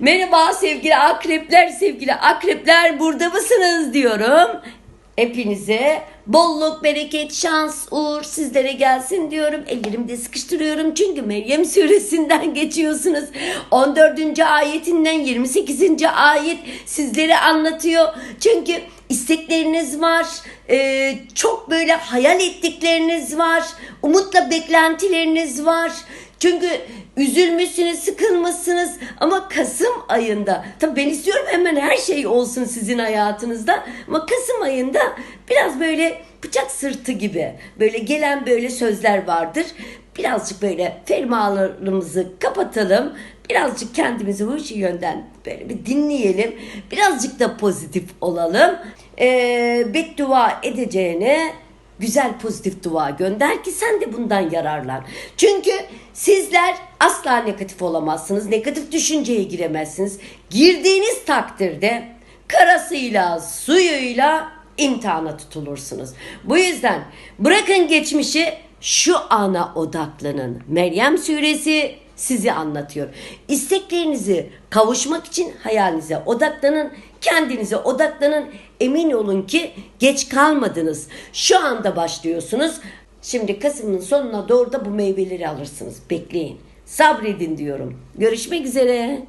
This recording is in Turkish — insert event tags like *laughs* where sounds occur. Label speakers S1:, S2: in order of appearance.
S1: Merhaba sevgili akrepler, sevgili akrepler burada mısınız diyorum. Hepinize bolluk, bereket, şans, uğur sizlere gelsin diyorum. Ellerimde sıkıştırıyorum çünkü Meryem suresinden *laughs* geçiyorsunuz. 14. ayetinden 28. ayet sizlere anlatıyor. Çünkü istekleriniz var, ee, çok böyle hayal ettikleriniz var, umutla beklentileriniz var. Çünkü üzülmüşsünüz, sıkılmışsınız ama Kasım ayında tabii ben istiyorum hemen her şey olsun sizin hayatınızda ama Kasım ayında biraz böyle bıçak sırtı gibi böyle gelen böyle sözler vardır. Birazcık böyle fermalarımızı kapatalım. Birazcık kendimizi bu işi yönden böyle bir dinleyelim. Birazcık da pozitif olalım. Ee, beddua edeceğine güzel pozitif dua gönder ki sen de bundan yararlan. Çünkü sizler asla negatif olamazsınız. Negatif düşünceye giremezsiniz. Girdiğiniz takdirde karasıyla suyuyla imtihana tutulursunuz. Bu yüzden bırakın geçmişi şu ana odaklanın. Meryem suresi sizi anlatıyor. İsteklerinizi kavuşmak için hayalinize odaklanın, kendinize odaklanın. Emin olun ki geç kalmadınız. Şu anda başlıyorsunuz. Şimdi Kasım'ın sonuna doğru da bu meyveleri alırsınız. Bekleyin. Sabredin diyorum. Görüşmek üzere.